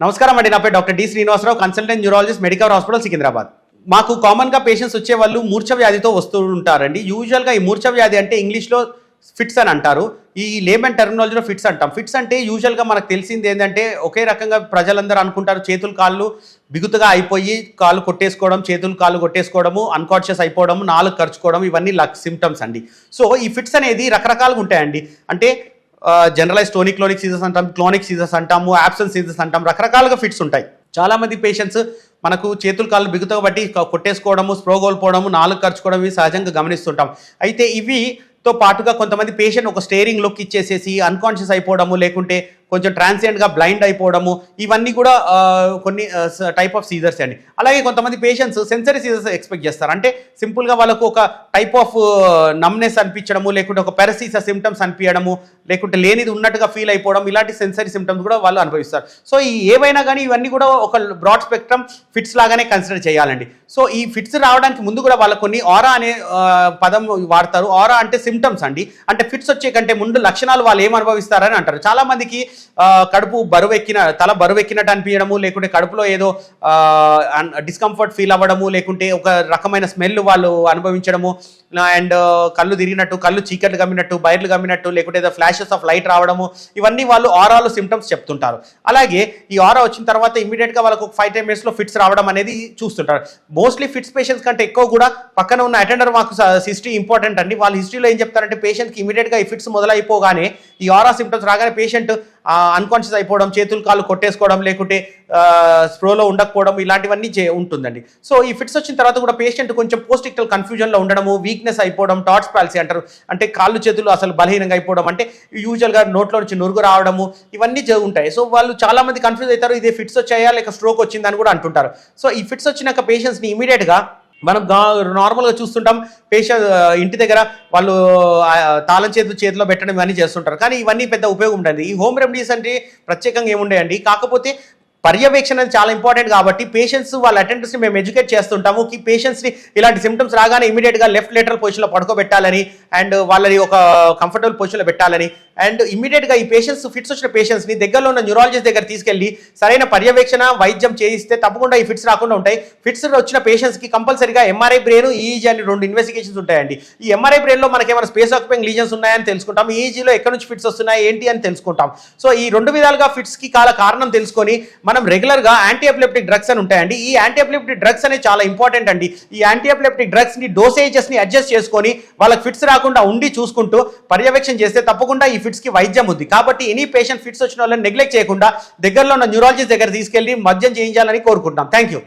నమస్కారం అండి నా పేరు doctor D Srinivasa Rao consultant neurologist medical hospital Secunderabad. మాకు కామన్గా పేషెంట్స్ వచ్చే వాళ్ళు మూర్ఛ వ్యాధితో వస్తూ ఉంటారండి. యూజువల్గా ఈ మూర్ఛ వ్యాధి అంటే ఇంగ్లీష్లో ఫిట్స్ అని అంటారు. ఈ లేమన్ టెర్మినాలజీలో ఫిట్స్ అంటాం. ఫిట్స్ అంటే యూజువల్గా మనకు తెలిసింది ఏంటంటే ఒకే రకంగా ప్రజలందరూ అనుకుంటారు చేతులు కాళ్ళు బిగుతుగా అయిపోయి కాళ్ళు కొట్టేసుకోవడం చేతులు కాళ్ళు కొట్టేసుకోవడము అన్కాన్షియస్ అయిపోవడం నాలుగు ఖర్చుకోవడం ఇవన్నీ లక్ సిమ్టమ్స్ అండి. సో ఈ ఫిట్స్ అనేది రకరకాలుగా ఉంటాయండి. అంటే జనరలైజ్ టోనిక్ క్లోనిక్ సీజర్స్ అంటాం క్లోనిక్ సీజర్స్ అంటాము యాబ్సెన్స్ సీజర్స్ అంటాం రకరకాలుగా ఫిట్స్ ఉంటాయి. చాలామంది పేషెంట్స్ మనకు చేతులు కాళ్ళు బిగుతో బట్టి కొట్టేసుకోవడము స్ప్రో కోల్పోవడము నాలుగు ఖర్చుకోవడం ఇవి సహజంగా గమనిస్తుంటాం. అయితే ఇవి తో పాటుగా కొంతమంది పేషెంట్ ఒక స్టేరింగ్ లుక్ ఇచ్చేసేసి అన్కాన్షియస్ అయిపోవడము లేకుంటే కొంచెం ట్రాన్సియంట్గా బ్లైండ్ అయిపోవడము ఇవన్నీ కూడా కొన్ని టైప్ ఆఫ్ సీజర్స్ అండి. అలాగే కొంతమంది పేషెంట్స్ సెన్సరీ సీజర్స్ ఎక్స్పెక్ట్ చేస్తారు. అంటే సింపుల్గా వాళ్ళకు ఒక టైప్ ఆఫ్ నమ్నెస్ అనిపించడము లేకుంటే ఒక పెరసీస సిమ్టమ్స్ అనిపించడము లేకుంటే లేనిది ఉన్నట్టుగా ఫీల్ అయిపోవడం ఇలాంటి సెన్సరీ సిమ్టమ్స్ కూడా వాళ్ళు అనుభవిస్తారు. సో ఈ ఏవైనా కానీ ఇవన్నీ కూడా ఒక బ్రాడ్ స్పెక్ట్రమ్ ఫిట్స్ లాగానే కన్సిడర్ చేయాలండి. సో ఈ ఫిట్స్ రావడానికి ముందు కూడా వాళ్ళ కొన్ని ఆరా అనే పదం వాడతారు. ఆరా అంటే సిమ్టమ్స్ అండి. అంటే ఫిట్స్ వచ్చే కంటే ముందు లక్షణాలు వాళ్ళు ఏం అనుభవిస్తారని అంటారు. చాలామందికి కడుపు బరువు ఎక్కిన తల బరువు ఎక్కినట్టు అనిపించడము లేకుంటే కడుపులో ఏదో డిస్కంఫర్ట్ ఫీల్ అవ్వడము లేకుంటే ఒక రకమైన స్మెల్ వాళ్ళు అనుభవించడము అండ్ కళ్ళు తిరిగినట్టు కళ్ళు చీకట్లు గమ్మినట్టు బయర్లు గమ్మినట్టు లేకుంటే ఏదో ఫ్లాషెస్ ఆఫ్ లైట్ రావడము ఇవన్నీ వాళ్ళు ఆరాలు సిమ్టమ్స్ చెప్తుంటారు. అలాగే ఈ ఆరా వచ్చిన తర్వాత ఇమీడియట్గా వాళ్ళకు ఒక ఫైవ్ టెన్ మినిట్స్లో ఫిట్స్ రావడం అనేది చూస్తుంటారు. మోస్ట్లీ ఫిట్స్ పేషెంట్స్ కంటే ఎక్కువ కూడా పక్కన ఉన్న అటెండర్ మాకు హిస్టరీ ఇంపార్టెంట్ అండి. వాళ్ళ హిస్టరీలో ఏం చెప్తారంటే పేషెంట్కి ఇమీడియట్గా ఈ ఫిట్స్ మొదలైపోగానే ఈ ఆరా సిమ్టమ్స్ రాగానే పేషెంట్ అన్కాన్షియస్ అయిపోవడం చేతులు కాళ్ళు కొట్టేసుకోవడం లేకుంటే స్ప్రోలో ఉండకపోవడం ఇలాంటివన్నీ చే ఉంటుందండి. సో ఈ ఫిట్స్ వచ్చిన తర్వాత కూడా పేషెంట్ కొంచెం పోస్టిక్టల్ కన్ఫ్యూజన్లో ఉండడము వీక్నెస్ అయిపోవడం టాట్స్ పాలసీ అంటారు. అంటే కాళ్ళు చేతులు అసలు బలహీనంగా అయిపోవడం అంటే యూజువల్గా నోట్లో నుంచి నురుగు రావడము ఇవన్నీ ఉంటాయి. సో వాళ్ళు చాలామంది కన్ఫ్యూజ్ అవుతారు ఇదే ఫిట్స్ వచ్చాయా లేక స్ట్రోక్ వచ్చిందని కూడా అంటుంటారు. సో ఈ ఫిట్స్ వచ్చినాక పేషెంట్స్ని ఇమీడియట్గా మనం గా- నార్మల్గా చూస్తుంటాం పేషెంట్ ఇంటి దగ్గర వాళ్ళు తాళం చేతులు చేతిలో పెట్టడం ఇవన్నీ చేస్తుంటారు. కానీ ఇవన్నీ పెద్ద ఉపయోగం ఉండదు. ఈ హోమ్ రెమెడీస్ అంటే ప్రత్యేకంగా ఏముండేయండి? కాకపోతే పర్యవేక్షణ అనేది చాలా ఇంపార్టెంట్ కాబట్టి పేషెంట్స్ వాళ్ళ అటెండర్స్ని మేము ఎడ్యుకేట్ చేస్తుంటాము. ఈ పేషెంట్స్ని ఇలాంటి సిమ్టమ్స్ రాగానే ఇమీడియట్గా లెఫ్ట్ లేటరల్ పొజిషన్లో పడుకోబెట్టాలని అండ్ వాళ్ళని ఒక కంఫర్టబుల్ పొజిషన్లో పెట్టాలని అండ్ ఇమీడియట్గా ఈ పేషెంట్స్ ఫిట్స్ వచ్చిన పేషెంట్స్ని దగ్గరలో ఉన్న న్యూరాలజిస్ట్ దగ్గర తీసుకెళ్ళి సరైన పర్యవేక్షణ వైద్యం చేయిస్తే తప్పకుండా ఈ ఫిట్స్ రాకుండా ఉంటాయి. ఫిట్స్ వచ్చిన పేషెంట్స్కి కంపల్సరీగా ఎంఆర్ఐ బ్రెయిన్ ఈఈజీ అని రెండు ఇన్వెస్టిగేషన్స్ ఉంటాయండి. ఈ ఎంఆర్ఐ బ్రెయిన్లో మనకి ఏమైనా స్పేస్ ఆక్యుపింగ్ లీజన్స్ ఉన్నాయని తెలుసుకుంటాం. ఈఈజీలో ఎక్కడి నుంచి ఫిట్స్ వస్తున్నాయి ఏంటి అని తెలుసుకుంటాం. సో ఈ రెండు విధాలుగా ఫిట్స్కి కాల కారణం తెలుసుకొని మనం రెగ్యులర్గా యాంటీ ఎపిలెప్టిక్ డ్రగ్స్ అని ఉంటాయండి. ఈ యాంటీ ఎపిలెప్టిక్ డ్రగ్స్ అనేది చాలా ఇంపార్టెంట్ అండి. ఈ యాంటీ ఎపిలెప్టిక్ డ్రగ్స్ని డోసేజెస్ని అడ్జస్ట్ చేసుకొని వాళ్ళకి ఫిట్స్ రాకుండా ఉండి చూసుకుంటూ పర్యవేక్షణ చేస్తే తప్పకుండా ఈ ఫిట్స్కి వైద్యం ఉంది. కాబట్టి ఎనీ పేషెంట్ ఫిట్స్ వచ్చిన వాళ్ళని నెగ్లెక్ట్ చేయకుండా దగ్గరలో ఉన్న న్యూరాలజిస్ట్ దగ్గర తీసుకెళ్ళి మద్యం చేయించాలని కోరుకుంటున్నాం. Thank you